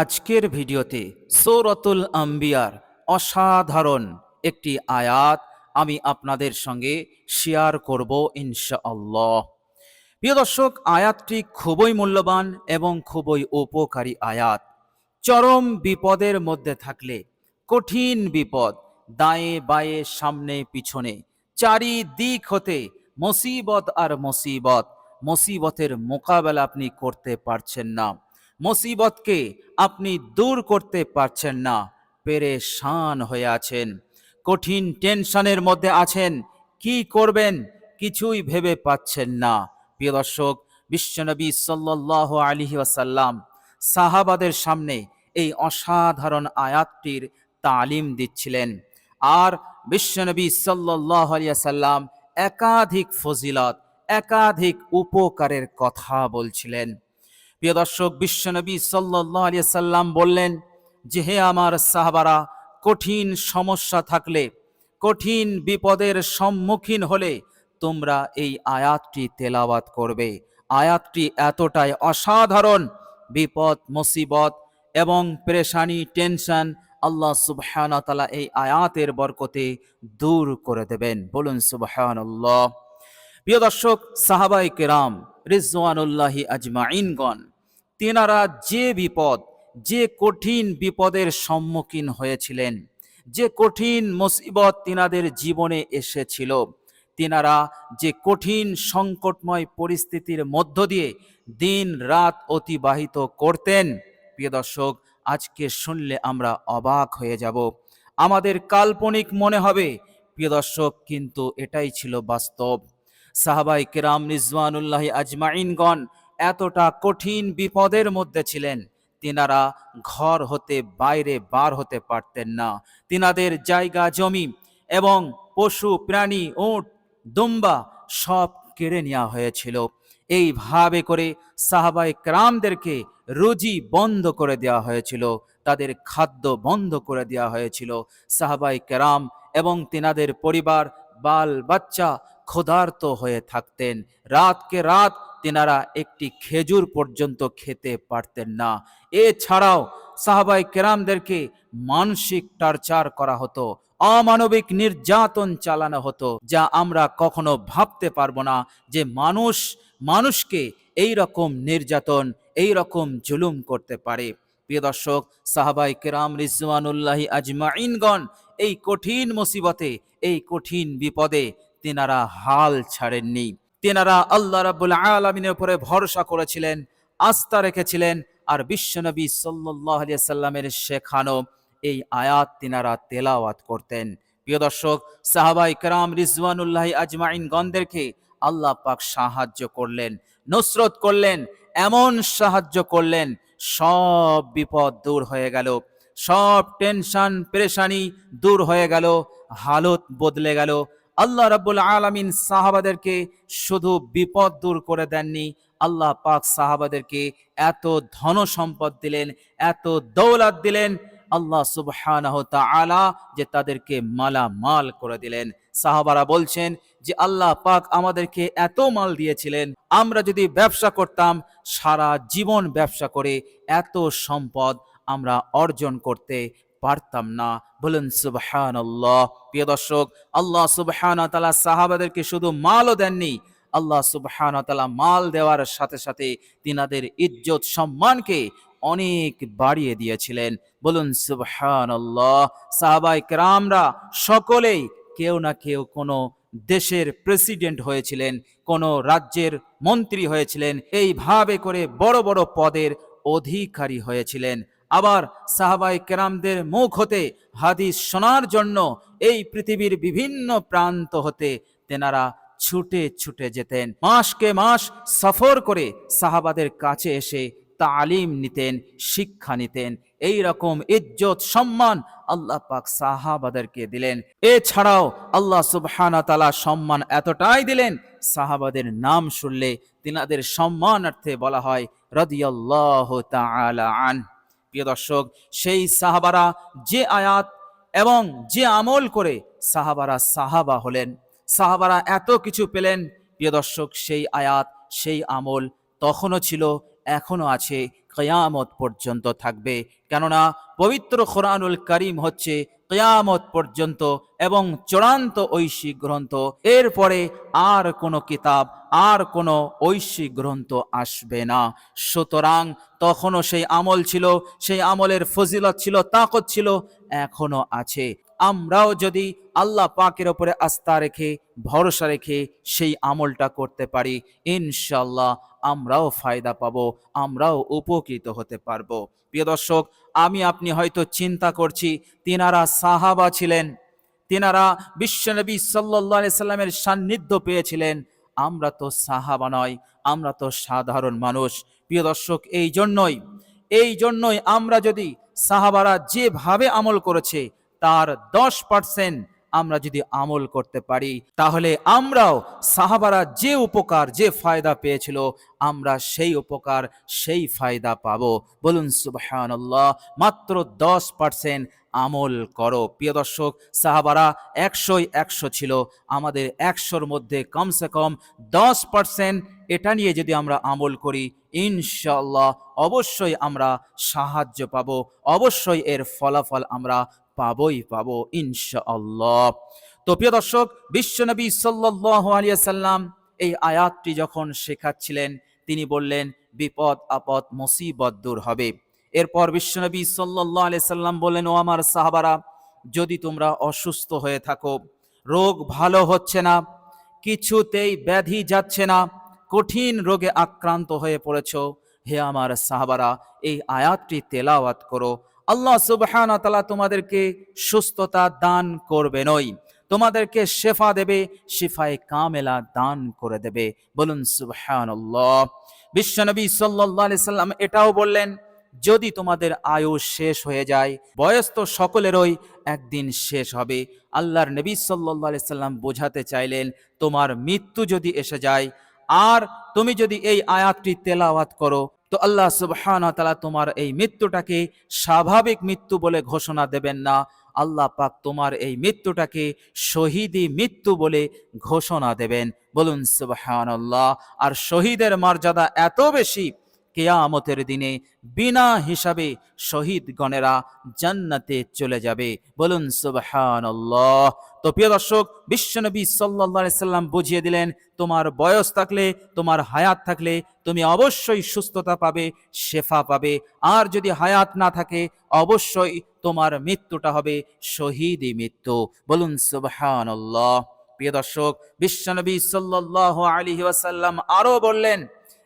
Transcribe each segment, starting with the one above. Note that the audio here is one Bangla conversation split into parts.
আজকের ভিডিওতে সৌরতুল আম্বিয়ার অসাধারণ একটি আয়াত আমি আপনাদের সঙ্গে শেয়ার করব ইনশাআল্লাহ। প্রিয় দর্শক, আয়াতটি খুবই মূল্যবান এবং খুবই উপকারী আয়াত। চরম বিপদের মধ্যে থাকলে, কঠিন বিপদ দায়ে বায়ে সামনে পিছনে, চারিদিক হতে মুসিবত আর মুসিবত, মুসিবতের মোকাবেলা আপনি করতে পারছেন না। মুসিবতকে আপনি দূর করতে পারছেন না। পেরেশান হয়ে আছেন। কঠিন টেনশনের মধ্যে আছেন। কি করবেন কিছুই ভেবে পাচ্ছেন না। প্রিয় দর্শক, বিশ্বনবী সাল্লাহ আলিহি ওয়াসাল্লাম সাহাবাদের সামনে এই অসাধারণ আয়াতটির তালিম দিচ্ছিলেন। আর বিশ্বনবী সাল্লাহ আলিয়াসাল্লাম একাধিক ফজিলত, একাধিক উপকারের কথা বলছিলেন। প্রিয় দর্শক বিশ্বনবী সাল্লাহ আলিয়াল্লাম বললেন যে, হে আমার সাহাবারা, কঠিন সমস্যা থাকলে, কঠিন বিপদের সম্মুখীন হলে তোমরা এই আয়াতটি তেলাওয়াত করবে। আয়াতটি এতটাই অসাধারণ, বিপদ, মুসিবত এবং পেরেশানি, টেনশন আল্লাহ সুবহানতালা এই আয়াতের বরকতে দূর করে দেবেন। বলুন সুবহান আল্লাহ প্রিয় দর্শক সাহাবাই কেরাম রিজওয়ানুল্লাহি আজমাইনগণ তেনারা যে বিপদ, যে কঠিন বিপদের সম্মুখীন হয়েছিলেন, যে কঠিন মুসিবত তিনাদের জীবনে এসেছিল, তিনারা যে কঠিন সংকটময় পরিস্থিতির মধ্য দিয়ে দিন রাত অতিবাহিত করতেন, প্রিয় দর্শক, আজকে শুনলে আমরা অবাক হয়ে যাব। আমাদের কাল্পনিক মনে হবে, প্রিয় দর্শক, কিন্তু এটাই ছিল বাস্তব। সাহাবাই কেরাম রিজওয়ানুল্লাহ আজমাইনগণ এতটা কঠিন বিপদের মধ্যে ছিলেন। তিনারা ঘর হতে বাইরে বার হতে পারতেন না। তিনাদের জায়গা, জমি এবং পশু, প্রাণী, উট, দুম্বা সব কেড়ে নেওয়া হয়েছিল। এইভাবে করে সাহাবাই ক্রামদেরকে রুজি বন্ধ করে দেওয়া হয়েছিল। তাদের খাদ্য বন্ধ করে দেওয়া হয়েছিল। সাহাবাই কেরাম এবং তিনাদের পরিবার, বাল, বাচ্চা ক্ষুধার্ত হয়ে থাকতেন। রাতকে রাত তেনারা একটি খেজুর পর্যন্ত খেতে পারতেন না। এছাড়াও সাহাবাই কেরামদেরকে মানসিক টার্চার করা হতো, অমানবিক নির্যাতন চালানো হতো, যা আমরা কখনো ভাবতে পারব না যে মানুষ, মানুষকে এই রকম নির্যাতন এই রকম জুলুম করতে পারে। প্রিয় দর্শক সাহাবাই কেরাম রিজওয়ানুল্লাহি আজমাইনগণ এই কঠিন মুসিবতে, এই কঠিন বিপদে তেনারা হাল ছাড়েননি। তেনারা আল্লাহ রাবুল আলমিনের উপরে ভরসা করেছিলেন, আস্থা রেখেছিলেন আর বিশ্বনবী সাল্লাহ সাল্লামের শেখানো এই আয়াত তিনারা তেলাওয়াত করতেন। প্রিয় দর্শক সাহাবাই কারাম রিজওয়ানুল্লাহ আজমাইন গণদেরকে আল্লাহ পাক সাহায্য করলেন, নসরত করলেন, এমন সাহায্য করলেন, সব বিপদ দূর হয়ে গেল, সব টেনশন, পেরেশানি দূর হয়ে গেল, হালত বদলে গেল আল্লাহ রাব্বুল আলামিন সাহাবাদেরকে শুধু বিপদ দূর করে দেননি। আল্লাহ পাক সাহাবাদেরকে এত ধন সম্পদ দিলেন, এত দৌলত দিলেন। আল্লাহ সুবহানাহ যে তাদেরকে মালা মাল করে দিলেন। সাহাবারা বলছেন যে, আল্লাহ পাক আমাদেরকে এত মাল দিয়েছিলেন, আমরা যদি ব্যবসা করতাম, সারা জীবন ব্যবসা করে এত সম্পদ আমরা অর্জন করতে পারতাম না। বলেন সুবহান আল্লাহ প্রিয় দর্শক, আল্লাহ সুবহান তালা সাহাবাদেরকে শুধু মালও দেননি। আল্লাহ সুবহান তালা মাল দেওয়ার সাথে সাথে তিনাদের ইজ্জত, সম্মানকে অনেক বাড়িয়ে দিয়েছিলেন। বলুন সুবহান আল্লাহ সাহাবাই কেরামরা সকলেই কেউ না কেউ কোনো দেশের প্রেসিডেন্ট হয়েছিলেন, কোনো রাজ্যের মন্ত্রী হয়েছিলেন, এইভাবে করে বড় বড় পদের অধিকারী হয়েছিলেন। আবার সাহাবাই কেরামদের মুখ হতে হাদিস শোনার জন্য এই পৃথিবীর বিভিন্ন প্রান্ত হতে তেনারা ছুটে ছুটে যেতেন। মাসকে মাস সফর করে সাহাবাদের কাছে এসে তালিম নিতেন, শিক্ষা নিতেন। এই রকম ইজ্জত, সম্মান আল্লাহ পাক সাহাবাদেরকে দিলেন। এছাড়াও আল্লাহ সুবহানা তালা সম্মান এতটাই দিলেন, সাহাবাদের নাম শুনলে তিনাদের সম্মানার্থে বলা হয় রদিয়াল্লাহ তাআলা আন প্রিয় দর্শক, সেই সাহাবারা যে আয়াত এবং যে আমল করে সাহাবারা সাহাবা হলেন, সাহাবারা এত কিছু পেলেন। প্রিয় দর্শক, সেই আয়াত, সেই আমল তখনও ছিল, এখনও আছে, কেয়ামত পর্যন্ত থাকবে। কেননা পবিত্র কোরআনুল করিম হচ্ছে কেয়ামত পর্যন্ত এবং চূড়ান্ত ঐশী গ্রন্থ। এরপরে আর কোনো কিতাব, আর কোনো ঐশী গ্রন্থ আসবে না। সুতরাং তখনও সেই আমল ছিল, সেই আমলের ফজিলত ছিল, তাকত ছিল এখনও আছে। আমরাও যদি আল্লাহ পাকের ওপরে আস্থা রেখে, ভরসা রেখে সেই আমলটা করতে পারি ইনশাল্লাহ আমরাও ফায়দা পাবো, আমরাও উপকৃত হতে পারব। প্রিয় দর্শক, আমি আপনি হয়তো চিন্তা করছি, তিনারা সাহাবা ছিলেন, তিনারা বিশ্বনবী সাল্লাহ সাল্লামের সান্নিধ্য পেয়েছিলেন, আমরা তো সাহাবা নয়, আমরা তো সাধারণ মানুষ। প্রিয় দর্শক, এই জন্যই এই জন্যই আমরা যদি সাহাবারা যেভাবে আমল করেছে তার দশ পার্সেন্ট আমরা যদি আমল করতে পারি, তাহলে আমরাও সাহাবারা যে উপকার, যে ফায়দা পেয়েছিল, আমরা সেই উপকার, সেই ফায়দা পাবো। বলুন সুবহানাল্লাহ, মাত্র দশ পার্সেন্ট আমল করো। প্রিয় দর্শক, সাহাবারা একশোই একশো ছিল, আমাদের একশোর মধ্যে কমসে কম দশ পার্সেন্ট এটা নিয়ে যদি আমরা আমল করি ইনশাল্লাহ অবশ্যই আমরা সাহায্য পাবো, অবশ্যই এর ফলাফল আমরা পাবই, পাবো ইনশাআল্লাহ। তো প্রিয় দর্শক বিশ্বনবী আলিয়া সাল্লাম এই আয়াতটি যখন শেখাচ্ছিলেন, তিনি বললেন, বিপদ, আপদ, মুসিবত দূর হবে। এরপর বিশ্বনবী সাল্লাহ সাল্লাম বললেন, ও আমার সাহাবারা, যদি তোমরা অসুস্থ হয়ে থাকো, রোগ ভালো হচ্ছে না, কিছুতেই ব্যাধি যাচ্ছে না, কঠিন রোগে আক্রান্ত হয়ে পড়েছ, হে আমার সাহাবারা, এই আয়াতটি তেলাওয়াত করো আল্লাহ সুবহান তালা তোমাদেরকে সুস্থতা দান করবে নই। তোমাদেরকে শেফা দেবে, শিফায় কামেলা দান করে দেবে। বলুন সুবহান বিশ্বনবী সাল্লাহ সাল্লাম এটাও বললেন, যদি তোমাদের আয়ু শেষ হয়ে যায়, বয়স তো সকলেরই একদিন শেষ হবে। আল্লাহর নবী সাল্লাহ সাল্লাম বোঝাতে চাইলেন, তোমার মৃত্যু যদি এসে যায়, আর তুমি যদি এই আয়াতটি তেলাওয়াত করো তো আল্লাহ সুবহান তালা তোমার এই মৃত্যুটাকে স্বাভাবিক মৃত্যু বলে ঘোষণা দেবেন না। আল্লাহ পাক তোমার এই মৃত্যুটাকে শহীদি মৃত্যু বলে ঘোষণা দেবেন। বলুন সুবহান আর শহীদের মর্যাদা এত বেশি কেয়ামতের দিনে বিনা হিসাবে শহীদ গণেরা জান্নাতে চলে যাবে। বলুন সুবহান তো প্রিয় দর্শক, বিশ্বনবী সাল্লাহ সাল্লাম বুঝিয়ে দিলেন, তোমার বয়স থাকলে, তোমার হায়াত থাকলে, তুমি অবশ্যই সুস্থতা পাবে, শেফা পাবে। আর যদি হায়াত না থাকে, অবশ্যই তোমার মৃত্যুটা হবে শহীদই মৃত্যু। বলুন সুবহান প্রিয় দর্শক, বিশ্বনবী সাল্লাহ আলী ওয়াসাল্লাম আরও বললেন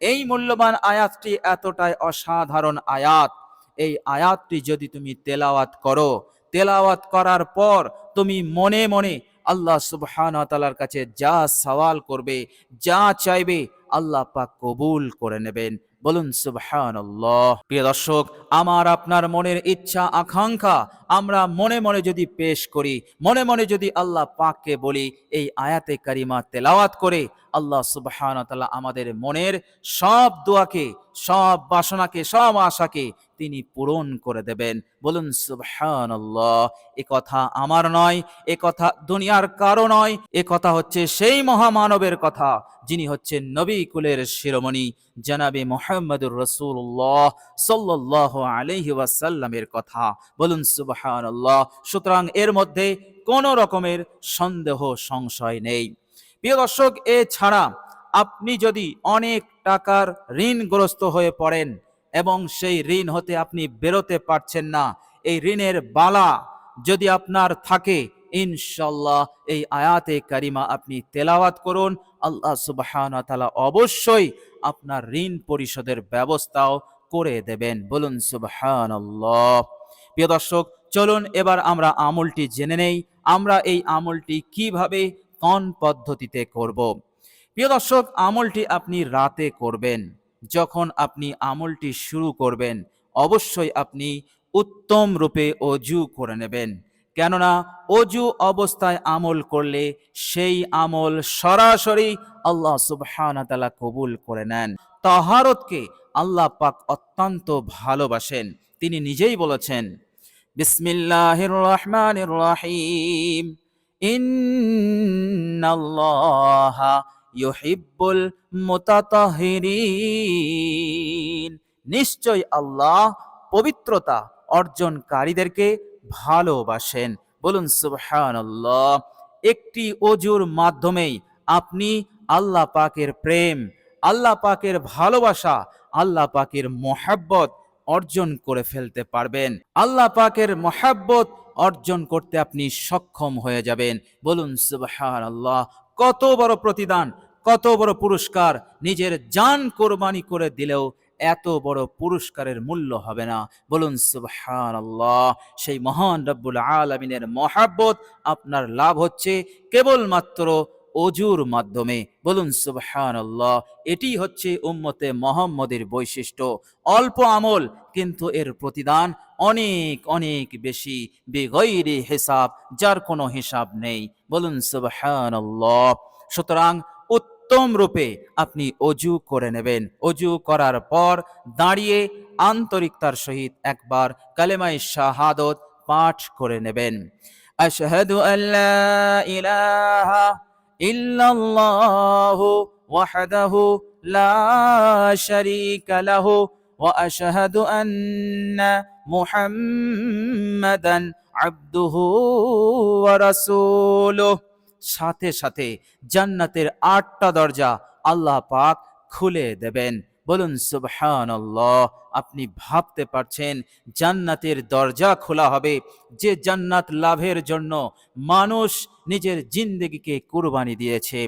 এই মূল্যবান আয়াতটি এতটাই অসাধারণ আয়াত। এই আয়াতটি যদি তুমি তেলাওয়াত করো, তেলাওয়াত করার পর তুমি মনে মনে আল্লাহ সুবহান তালার কাছে যা সওয়াল করবে, যা চাইবে আল্লাহ পাক কবুল করে নেবেন। বলুন সুবহান প্রিয় দর্শক, আমার আপনার মনের ইচ্ছা, আকাঙ্ক্ষা, আমরা মনে মনে যদি পেশ করি, মনে মনে যদি আল্লাহ পাককে বলি, এই আয়াতে কারিমা তেলাওয়াত করে, আল্লাহ সুবহান আমাদের মনের সব দোয়াকে সব বাসনাকে, সব আশাকে তিনি পূরণ করে দেবেন। বলুন সুবহান এ কথা আমার নয়, এ কথা দুনিয়ার কারও নয়, এ কথা হচ্ছে সেই মহামানবের কথা, যিনি হচ্ছেন নবী কুলের শিরোমণি, জানাবে মোহাম্মদুর রসুল্লাহ সাল্লাহ আলহি ওয়াসাল্লামের কথা। বলুন সুবহান সুতরাং এর মধ্যে কোনো রকমের সন্দেহ, সংশয় নেই। প্রিয় দর্শক, এছাড়া আপনি যদি অনেক টাকার ঋণগ্রস্ত হয়ে পড়েন এবং সেই ঋণ হতে আপনি বেরোতে পারছেন না, এই ঋণের বালা যদি আপনার থাকে, ইনশাল্লাহ এই আয়াতে কারিমা আপনি তেলাওয়াত করুন। আল্লাহ সুবাহান তালা অবশ্যই আপনার ঋণ পরিশোধের ব্যবস্থাও করে দেবেন। বলুন সুবাহান প্রিয় দর্শক, চলুন এবার আমরা আমলটি জেনে নেই। আমরা এই আমলটি কীভাবে কোন পদ্ধতিতে করব? প্রিয় দর্শক, আমলটি আপনি রাতে করবেন। যখন আপনি আমলটি শুরু করবেন, অবশ্যই আপনি উত্তম রূপে অজু করে নেবেন। কেননা, অজু অবস্থায় আমল করলে সেই আমল সরাসরি আল্লাহ সুবহানাতালা কবুল করে নেন। তাহারতকে আল্লাহ পাক অত্যন্ত ভালোবাসেন। তিনি নিজেই বলেছেন, বিসমিল্লাহির রহমানির রহিম। ইন্নাল্লাহা ইউহিব্বুল মুতাতাহিরিন। নিশ্চয় আল্লাহ পবিত্রতা অর্জনকারীদেরকে ভালোবাসেন। বলুন, সুবহানাল্লাহ। একটি অজুর মাধ্যমেই আপনি আল্লাহ পাকের প্রেম, আল্লাহ পাকের ভালোবাসা, আল্লাহ পাকের মোহাব্বত অর্জন করে ফেলতে পারবেন। আল্লাহ পাকের মোহাব্বত অর্জন করতে আপনি সক্ষম হয়ে যাবেন। বলুন, সুবহানাল্লাহ। কত বড় প্রতিদান কত বড় পুরস্কার? নিজের জান কোরবানি করে দিলেও এত বড় পুরস্কারের মূল্য হবে না। বলুন, সুবহানাল্লাহ। সেই মহান রব্বুল আলমিনের মহাব্বত আপনার লাভ হচ্ছে কেবলমাত্র অজুর মাধ্যমে। বলুন, সুবহানাল্লাহ। এটি হচ্ছে উম্মতে মোহাম্মদের বৈশিষ্ট্য। অল্প আমল, কিন্তু এর প্রতিদান অনেক অনেক বেশি। বেগৈরি হিসাব, যার কোনো হিসাব নেই। বলুন, সুবহানাল্লাহ। সুতরাং উত্তম রূপে আপনি অজু করে নেবেন। অজু করার পর দাঁড়িয়ে আন্তরিকতার সহিত একবার কালেমাই শাহাদত পাঠ করে নেবেন। আশহাদু আল্লা ইলাহা ইল্লাল্লাহু ওয়াহদাহু লা শারীকা লাহু আন্না মুহাম্মাদান আবদুহু ওয়া রাসূলুহু। সাথে সাথে জান্নাতের আটটা দরজা আল্লাহ পাক খুলে দেবেন। বলুন, সুবহানাল্লাহ, আপনি ভাবতে পারছেন জান্নাতের দরজা খোলা হবে? যে জান্নাত লাভের জন্য মানুষ নিজের জিন্দগিকে কুরবানি দিয়েছে।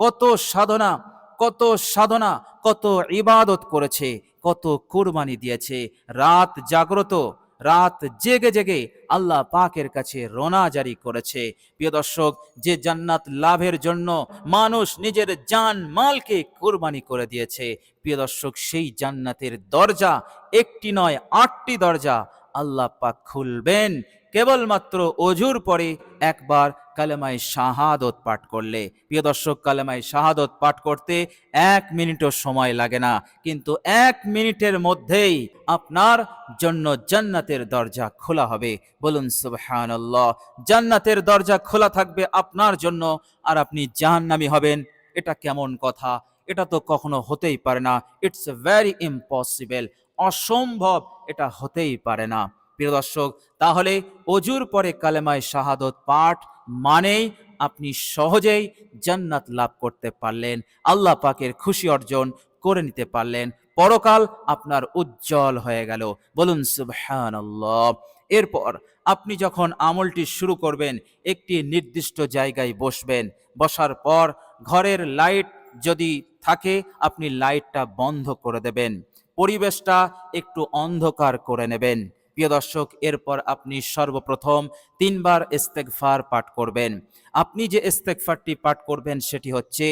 কত সাধনা কত সাধনা, কত ইবাদত করেছে, কত কুরবানি দিয়েছে। রাত জাগ্রত রাত জেগে জেগে আল্লাহ পাকের কাছে রোনা জারি করেছে। প্রিয় দর্শক, যে জান্নাত লাভের জন্য মানুষ নিজের জান মালকে কোরবানি করে দিয়েছে, প্রিয় দর্শক, সেই জান্নাতের দরজা একটি নয়, আটটি দরজা আল্লাহ পাক খুলবেন। কেবলমাত্র অজুর পরে একবার কালেমায় শাহাদত পাঠ করলে। প্রিয় দর্শক, কালেমায় শাহাদত পাঠ করতে এক মিনিটও সময় লাগে না। কিন্তু এক মিনিটের মধ্যেই আপনার জন্য জান্নাতের দরজা খোলা হবে। বলুন, সুবহানাল্লাহ, জান্নাতের দরজা খোলা থাকবে আপনার জন্য আর আপনি জাহান্নামী হবেন। এটা কেমন কথা? এটা তো কখনো হতেই পারে না। ইটস ভেরি ইম্পসিবল অসম্ভব এটা হতেই পারে না। প্রিয় দর্শক, তাহলে অজুর পরে কালেমায় শাহাদত পাঠ মানেই আপনি সহজেই জান্নাত লাভ করতে পারলেন, আল্লাহ পাকের খুশি অর্জন করে নিতে পারলেন, পরকাল আপনার উজ্জ্বল হয়ে গেল। বলুন, সুবহানাল্লাহ। এরপর আপনি যখন আমলটি শুরু করবেন, একটি নির্দিষ্ট জায়গায় বসবেন, বসার পর ঘরের লাইট যদি থাকে, আপনি লাইটটা বন্ধ করে দেবেন, পরিবেশটা একটু অন্ধকার করে নেবেন। প্রিয় দর্শক, এরপর আপনি সর্বপ্রথম তিনবার ইস্তেগফার পাঠ করবেন। আপনি যে ইস্তেগফারটি পাঠ করবেন সেটি হচ্ছে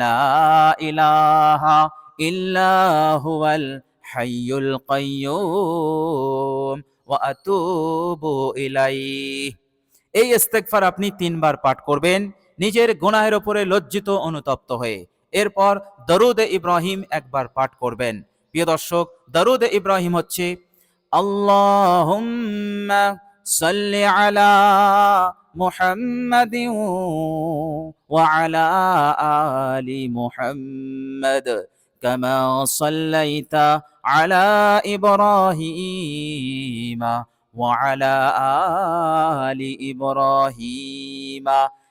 লা ইলাহা হাইয়ুল এই ইস্তেগফার আপনি তিনবার পাঠ করবেন, নিজের গুনাহের উপরে লজ্জিত অনুতপ্ত হয়ে। এরপর দরুদে ইব্রাহিম একবার পাঠ করবেন। প্রিয় দর্শক, দরুদে ইব্রাহিম হচ্ছে, আল্লাহুম্মা সাল্লি আলা মুহাম্মাদিন ওয়া আলা আলি মুহাম্মাদ কামা সাল্লাইতা আলা ইব্রাহিম ওয়া আলা আলি ইব্রাহিম।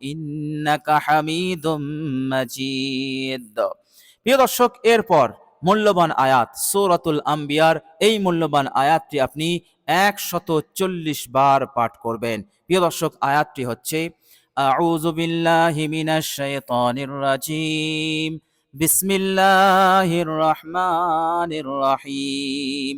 ইন্নাকা হামিদুম মাজিদ। প্রিয় দর্শক, এরপর মূল্যবান আয়াত, সূরাতুল আম্বিয়ার এই মূল্যবান আয়াতটি আপনি একশত চল্লিশ বার পাঠ করবেন। প্রিয় দর্শক, আয়াতটি হচ্ছে বিসমিল্লাহির রহমানির রহিম।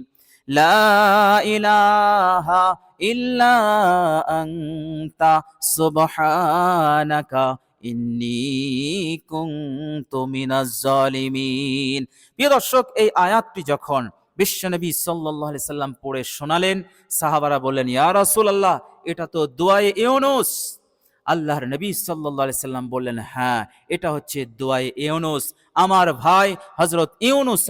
প্রিয় দর্শক, এই আয়াতটি যখন বিশ্বনবী সাল্লাল্লাহু সাল্লাম পড়ে শোনালেন, সাহাবারা বললেন, ইয়া রাসূলুল্লাহ, এটা তো দোয়ায়ে ইউনুস। আল্লাহর নবী আলাইহি সাল্লাম বললেন হ্যাঁ এটা হচ্ছে দোয়ায়ে ইউনুস। আমার ভাই হজরত ইউনুস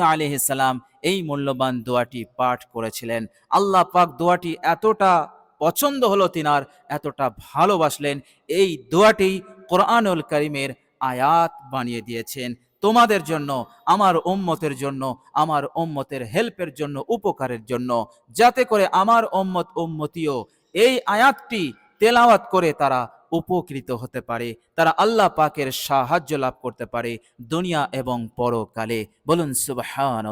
সালাম এই মূল্যবান দোয়াটি পাঠ করেছিলেন। আল্লাহ পাক দোয়াটি এতটা পছন্দ হলো তিনার, এতটা ভালোবাসলেন। এই দোয়াটি কোরআনুল করিমের আয়াত বানিয়ে দিয়েছেন। তোমাদের জন্য, আমার উম্মতের জন্য, আমার উম্মতের হেল্পের জন্য, উপকারের জন্য, যাতে করে আমার উম্মত উম্মতিও এই আয়াতটি তেলাওয়াত করে তারা উপকৃত হতে পারে। তারা আল্লাহ পাকের সাহায্য লাভ করতে পারে দুনিয়া এবং পরকালে। বলুন সুবহান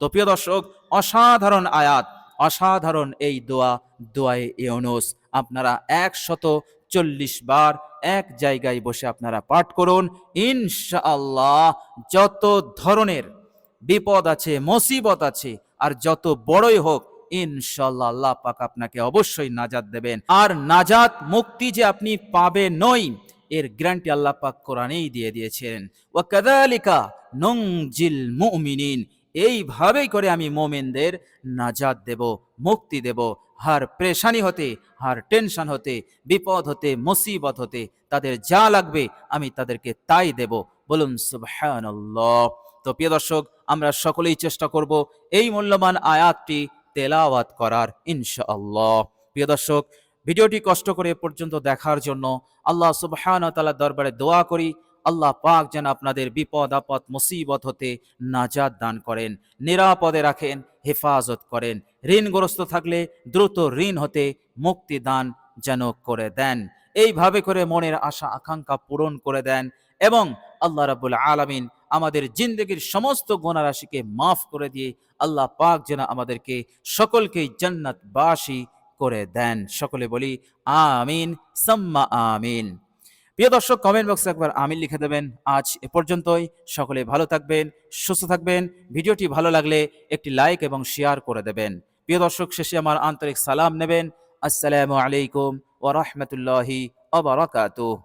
তো প্রিয় দর্শক, অসাধারণ আয়াত, অসাধারণ এই দোয়া, দোয়ায়ে ইউনুস। আপনারা একশত চল্লিশ বার এক জায়গায় বসে আপনারা পাঠ করুন। ইনশাআল্লাহ, যত ধরনের বিপদ আছে, মুসিবত আছে, আর যত বড়ই হোক ইনশাল্লাহ আল্লাহ পাক আপনাকে অবশ্যই নাজাত দেবেন। আর নাজাত মুক্তি যে আপনি পাবে নই, এর গ্যারান্টি আল্লাহ পাক কোরআনেই দিয়ে দিয়েছেন। ওয়া কাযালিকা নুনজিল মুমিনিন, এইভাবেই করে আমি মোমেনদের নাজাত দেব, মুক্তি দেব। হার প্রেশানি হতে, হার টেনশন হতে, বিপদ হতে, মুসিবত হতে, তাদের যা লাগবে আমি তাদেরকে তাই দেব। বলুন, সুবহানাল্লাহ। তো প্রিয় দর্শক, আমরা সকলেই চেষ্টা করব এই মূল্যবান আয়াতটি তেলাওয়াত করার, ইনশাআল্লাহ। প্রিয় দর্শক, ভিডিওটি কষ্ট করে পর্যন্ত দেখার জন্য আল্লাহ সুবহান তাআলার দরবারে দোয়া করি, আল্লাহ পাক যেন আপনাদের বিপদ, আপদ, মুসিবত হতে নাজাদ দান করেন, নিরাপদে রাখেন, হেফাজত করেন। ঋণগ্রস্ত থাকলে দ্রুত ঋণ হতে মুক্তি দান যেন করে দেন। এইভাবে করে মনের আশা, আকাঙ্ক্ষা পূরণ করে দেন এবং আল্লাহ রাবুল আলামিন আমাদের জিন্দগির সমস্ত গোনারাশিকে মাফ করে দিয়ে আল্লাহ পাক যেন আমাদেরকে সকলকেই জান্নাতবাসী করে দেন। সকলে বলি, আমিন, সাম্মা আমিন। প্রিয় দর্শক কমেন্ট বক্সে একবার আমিন লিখে দেবেন। আজ এ পর্যন্তই। সকলে ভালো থাকবেন, সুস্থ থাকবেন। ভিডিওটি ভালো লাগলে একটি লাইক এবং শেয়ার করে দেবেন। প্রিয় দর্শক, শেষে আমার আন্তরিক সালাম নেবেন। আসসালামু আলাইকুম ওয়া রাহমাতুল্লাহি ওয়া